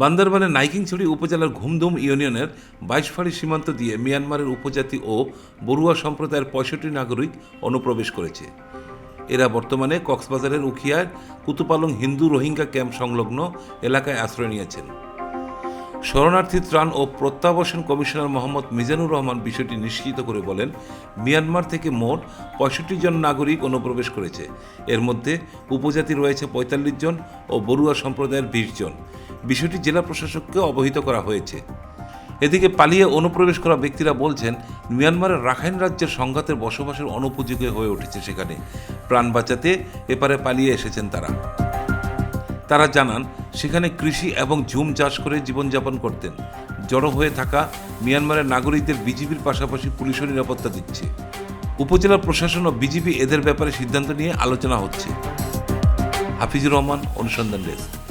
বান্দরবানের নাইকিংছড়ি উপজেলার ঘুমধুম ইউনিয়নের বাইশফাড়ি সীমান্ত দিয়ে মিয়ানমারের উপজাতি ও বড়ুয়া সম্প্রদায়ের পঁয়ষট্টি নাগরিক অনুপ্রবেশ করেছে। এরা বর্তমানে কক্সবাজারের উখিয়ার, কুতুপালং হিন্দু রোহিঙ্গা ক্যাম্প সংলগ্ন এলাকায় আশ্রয় নিয়েছেন। শরণার্থী ত্রাণ ও প্রত্যাবাসন কমিশনার মোহাম্মদ মিজানুর রহমান বিষয়টি নিশ্চিত করে বলেন, মিয়ানমার থেকে মোট পঁয়ষট্টি জন নাগরিক অনুপ্রবেশ করেছে। এর মধ্যে উপজাতি রয়েছে পঁয়তাল্লিশ জন ও বড়ুয়া সম্প্রদায়ের বিশ জন। বিষয়টি জেলা প্রশাসককে অবহিত করা হয়েছে। এদিকে পালিয়ে অনুপ্রবেশ করা ব্যক্তিরা বলছেন, মিয়ানমারের রাখাইন রাজ্যের সংঘাতের বসবাসের অনুপযোগী হয়ে উঠেছে সেখানে। প্রাণ বাঁচাতে এপারে পালিয়ে এসেছেন তারা। তারা জানান, সেখানে কৃষি এবং ঝুম চাষ করে জীবনযাপন করতেন। জড়ো হয়ে থাকা মিয়ানমারের নাগরিকদের বিজিবির পাশাপাশি পুলিশও নিরাপত্তা দিচ্ছে। উপজেলা প্রশাসন ও বিজিবি এদের ব্যাপারে সিদ্ধান্ত নিয়ে আলোচনা হচ্ছে। হাফিজুর রহমান, অনুসন্ধান ডেস্ক।